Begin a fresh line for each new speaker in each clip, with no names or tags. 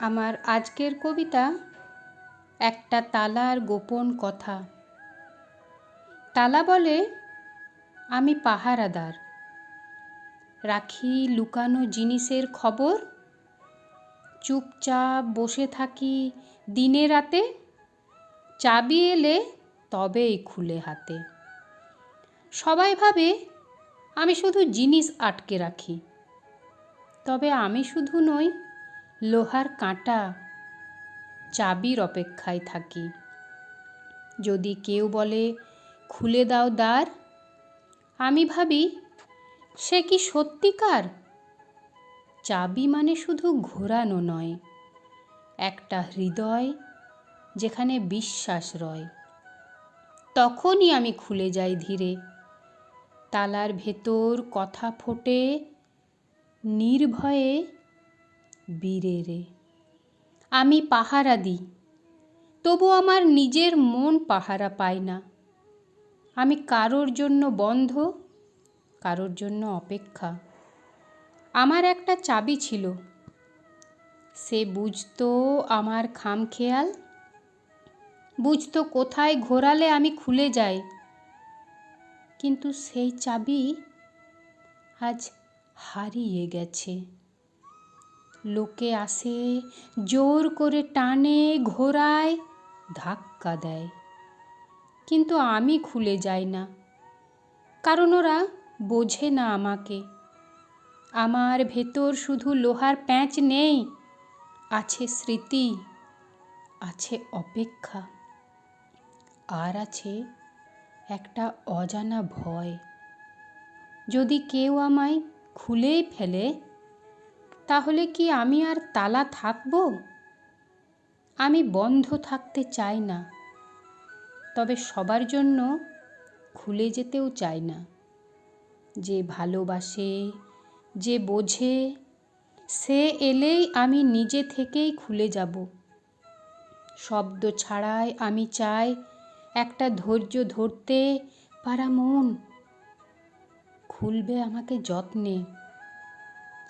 আমার আজকের কবিতা একটা তালার গোপন কথা। তালা বলে, আমি পাহারাদার। রাখি লুকানো জিনিসের খবর। চুপচাপ বসে থাকি দিনে রাতে। চাবি এলে তবেই খুলে হাতে। সবাই ভাবে, আমি শুধু জিনিস আটকে রাখি। তবে আমি শুধু নই লোহার কাঁটা চাবির অপেক্ষায় থাকি। যদি কেউ বলে, খুলে দাও দ্বার। আমি ভাবি, সে কি সত্যিকার? চাবি মানে শুধু ঘোরানো নয়, একটা হৃদয় যেখানে বিশ্বাস রয়। তখনই আমি খুলে যাই ধীরে। তালার ভেতর কথা ফোটে, নির্ভয়ে বীরে রে। আমি পাহারা দিই, তবু আমার নিজের মন পাহারা পায় না। আমি কারোর জন্য বন্ধ, কারোর জন্য অপেক্ষা। আমার একটা চাবি ছিল, সে বুঝতো আমার খামখেয়াল। বুঝতো কোথায় ঘোরালে আমি খুলে যাই। কিন্তু সেই চাবি আজ হারিয়ে গেছে। লোকে আসে, জোর করে টানে ঘোরায় ধাক্কা দেয়। কিন্তু আমি খুলে যাই না। কারণ ওরা বোঝে না আমাকে। আমার ভেতর শুধু লোহার প্যাঁচ নেই, আছে স্মৃতি, আছে অপেক্ষা, আর আছে একটা অজানা ভয়। যদি কেউ আমায় খুলেই ফেলে তাহলে কি আমি আর তালা থাকব? আমি বন্ধ থাকতে চাই না, তবে সবার জন্য খুলে যেতেও চাই না। যে ভালোবাসে, যে বোঝে, সে এলেই আমি নিজে থেকেই খুলে যাব। শব্দ ছাড়াই আমি চাই একটা ধৈর্য ধরতে পারা মন। খুলবে আমাকে যত্নে।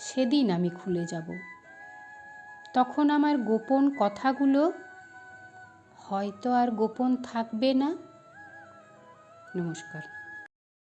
সেদিন আমি খুলে যাব। তখন আমার গোপন কথাগুলো হয়তো আর গোপন থাকবে না। নমস্কার।